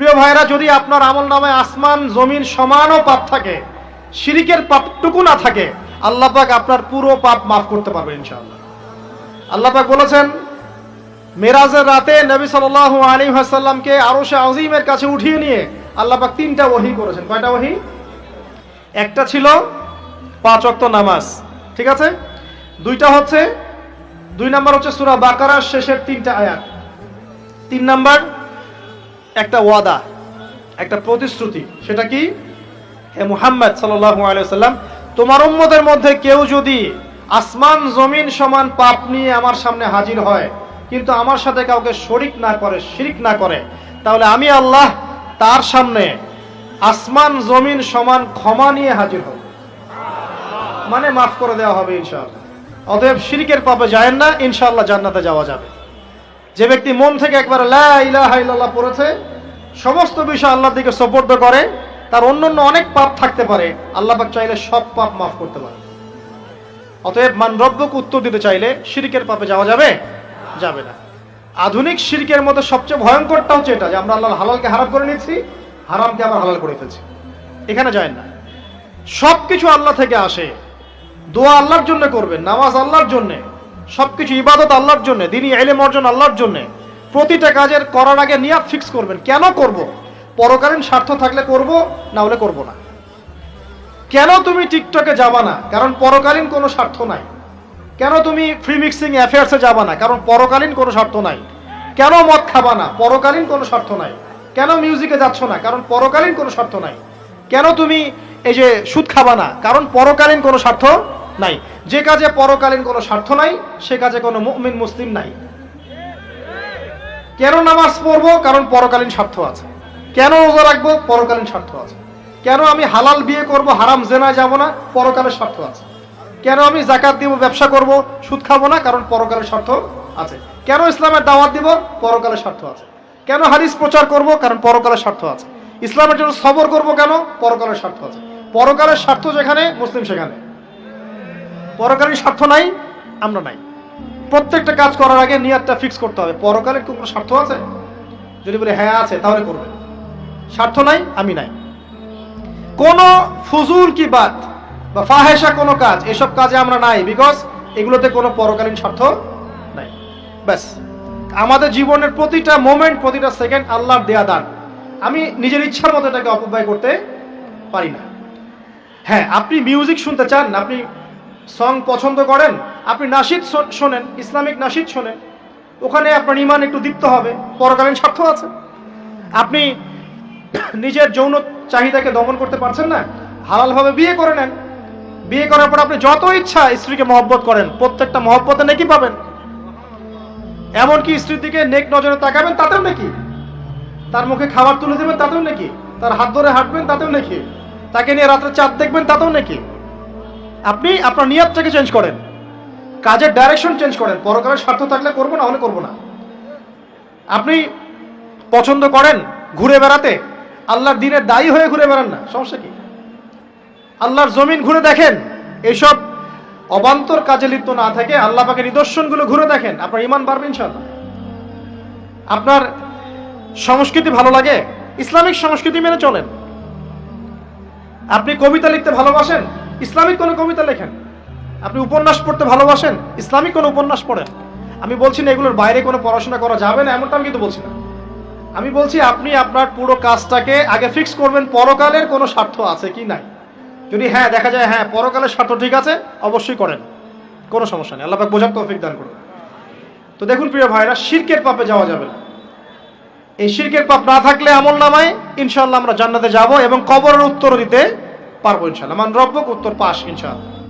প্রিয় ভাইরা যদি আপনার আমল নামে আসমান, জমিন সমানও পাপ থাকে, শিরিকের পাপটুকু না থাকে, আল্লাহ পাক আপনার পুরো পাপ মাফ করতে পারবে ইনশাআল্লাহ। আল্লাহ পাক বলেছেন, মেরাজের রাতে নবী সাল্লাল্লাহু আলাইহি ওয়াসাল্লামকে আরশে আজিমের কাছে উঠিয়ে নিয়ে আল্লাহ পাক তিনটা ওহী করেছেন। কয়টা ওহী? একটা ছিল পাঁচ ওয়াক্ত নামাজ, ঠিক আছে? দুইটা হচ্ছে, দুই নাম্বার হচ্ছে সূরা বাকারার শেষের তিনটা আয়াত। তিন নাম্বার একটা ওয়াদা, একটা প্রতিশ্রুতি, সেটা কি? হে মুহাম্মদ সাল্লাম তোমার উম্মতের মধ্যে কেউ যদি আসমান, জমিন সমান পাপ নিয়ে আমার সামনে হাজির হয়, কিন্তু আমার সাথে কাউকে শরিক না করে, শিরিক না করে, তাহলে আমি আল্লাহ তার সামনে আসমান, জমিন সমান ক্ষমা নিয়ে হাজির হব। মানে মাফ করে দেওয়া হবে ইনশাআল্লাহ। অতএব শিরিকের পাপে যায় না, ইনশাআল্লাহ জান্নাতে যাওয়া যাবে। যে ব্যক্তি মন থেকে একবার লা ইলাহা ইল্লাল্লাহ পড়েছে সমস্ত বিষয় আল্লাহর দিকে সোপর্দ করে, তার অন্য অন্য অনেক পাপ থাকতে পারে। আল্লাহ পাক চাইলে সব পাপ মাফ করতে পারে অতএব মান রব্বকে উত্তর দিতে চাইলে শিরিকের পাপে যাওয়া যাবে? যাবে না। আধুনিক শিরকের মধ্যে সবচেয়ে ভয়ঙ্করটা হচ্ছে এটা, যে আমরা আল্লাহ হালালকে হারাম করে নিচ্ছি হারামকে আবার হালাল করে ফেলছি। এখানে যায় না। সব কিছু আল্লাহ থেকে আসে। দোয়া আল্লাহর জন্য করবেন, নামাজ আল্লাহর জন্য, সবকিছু ইবাদত আল্লাহর জন্য, দিনই এলেম অর্জন আল্লাহর জন্য। প্রতিটা কাজের করার আগে নিয়াত ফিক্স করবেন। কেন করব? পরকালীন স্বার্থ থাকলে করব, না হলে করব না। কেন তুমি টিকটকে যাবা না? কারণ পরকালীন কোনো স্বার্থ নাই। কেন তুমি ফ্রি মিক্সিং অ্যাফেয়ার্সে যাবা না? কারণ পরকালীন কোনো স্বার্থ নাই। কেন মদ খাবা না? পরকালীন কোনো স্বার্থ নাই। কেন মিউজিকে যাচ্ছ না? কারণ পরকালীন কোনো স্বার্থ নাই। কেন তুমি এই যে সুদ খাবা না? কারণ পরকালীন কোনো স্বার্থ নাই। যে কাজে পরকালীন কোনো স্বার্থ নাই, সে কাজে কোনো মুমিন, মুসলিম নাই। কেন নামাজ পড়ব? কারণ পরকালীন স্বার্থ আছে। কেন রোজা রাখব? পরকালীন স্বার্থ আছে। কেন আমি হালাল বিয়ে করব? হারাম জেনা যাব না? পরকালের স্বার্থ আছে। কেন আমি জাকাত দিব? ব্যবসা করব? সুদ খাব না? কারণ পরকালের স্বার্থ আছে। কেন ইসলামের দাওয়াত দিব? পরকালের স্বার্থ আছে। কেন হাদিস প্রচার করব? কারণ পরকালের স্বার্থ আছে। ইসলামের জন্য সবর করব কেন? পরকালের স্বার্থ আছে। পরকালের স্বার্থ যেখানে, মুসলিম সেখানে। পরকালীন স্বার্থ নাই, আমরা নাই। প্রত্যেকটা কাজ করার আগে নিয়াতটা ফিক্স করতে হবে। পরকালের কোনো স্বার্থ আছে? যদি বলে হ্যাঁ আছে, তাহলে করবে। স্বার্থ নাই, আমি নাই। কোন ফুজুল কি বাদ বা ফাহেসা কোনো কাজ, এসব কাজে আমরা নাই বিকজ এগুলোতে কোনো পরকালীন স্বার্থ নাই। ব্যাস। আমাদের জীবনের প্রতিটা মোমেন্ট প্রতিটা সেকেন্ড আল্লাহর দেয়া দান। আমি নিজের ইচ্ছার মতো এটাকে অপব্যয় করতে পারি না। হ্যাঁ আপনি মিউজিক শুনতে চান, আপনি সং পছন্দ করেন আপনি নাসিদ শোনেন, ইসলামিক নাসিদ শোনেন, ওখানে আপনার ইমান একটু দীপ্ত হবে, পরকালীন স্বার্থ আছে। আপনি নিজের যৌন চাহিদাকে দমন করতে পারছেন না হালালভাবে বিয়ে করে নেন। বিয়ে করার পর আপনি যত ইচ্ছা স্ত্রীকে মহব্বত করেন, প্রত্যেকটা মহব্বতে নাকি পাবেন। এমনকি স্ত্রীর দিকে নেক নজরে তাকাবেন, তাতেও নাকি? তার মুখে খাবার তুলে দেবেন, তাতেও নাকি? তার হাত ধরে হাঁটবেন, তাতেও নাকি? তাকে নিয়ে রাত্রে চাঁদ দেখবেন, তাতেও নাকি? আপনি আপনার নিয়াতটাকে চেঞ্জ করেন। কাজের ডাইরেকশন চেঞ্জ করেন। পরকালের স্বার্থ থাকলে করব, না হলে করব না। আপনি পছন্দ করেন ঘুরে বেড়াতে, আল্লাহর দিনের দায়ী হয়ে ঘুরে বেড়ান না। সমস্যা কি? আল্লাহর জমিন ঘুরে দেখেন, এসব অবান্তর কাজে লিপ্ত না থাকে আল্লাহ পাকে নিদর্শনগুলো ঘুরে দেখেন। আপনার ইমান বাড়বে ইনশাল্লাহ আপনার সংস্কৃতি ভালো লাগে, ইসলামিক সংস্কৃতি মেনে চলেন। আপনি কবিতা লিখতে ভালোবাসেন, ইসলামিক কোনো কবিতা লেখেন আপনি উপন্যাস পড়তে ভালোবাসেন? ইসলামিক কোনো উপন্যাস পড়েন? আমি বলছি না এগুলোর বাইরে কোনো পড়াশোনা করা যাবে না, এমনটা আমি কিন্তু বলছি না। আমি বলছি আপনি আপনার পুরো কাজটাকে আগে ফিক্স করবেন, পরকালের কোনো স্বার্থ আছে কি নাই? যদি হ্যাঁ দেখা যায় হ্যাঁ পরকালের স্বার্থ ঠিক আছে, অবশ্যই করেন। কোনো সমস্যা নেই, আল্লাহ বোঝার তৌফিক দান করুন। তো দেখুন প্রিয় ভাইরা, শিরকের পাপে যাওয়া যাবে না। এই শিরকের পাপ না থাকলে আমল নামায় ইনশাল্লাহ আমরা জান্নাতে যাব এবং কবরের উত্তর দিতে পারব ইনশাআল্লাহ। মান রব্বক, উত্তর পাস ইনশাআল্লাহ।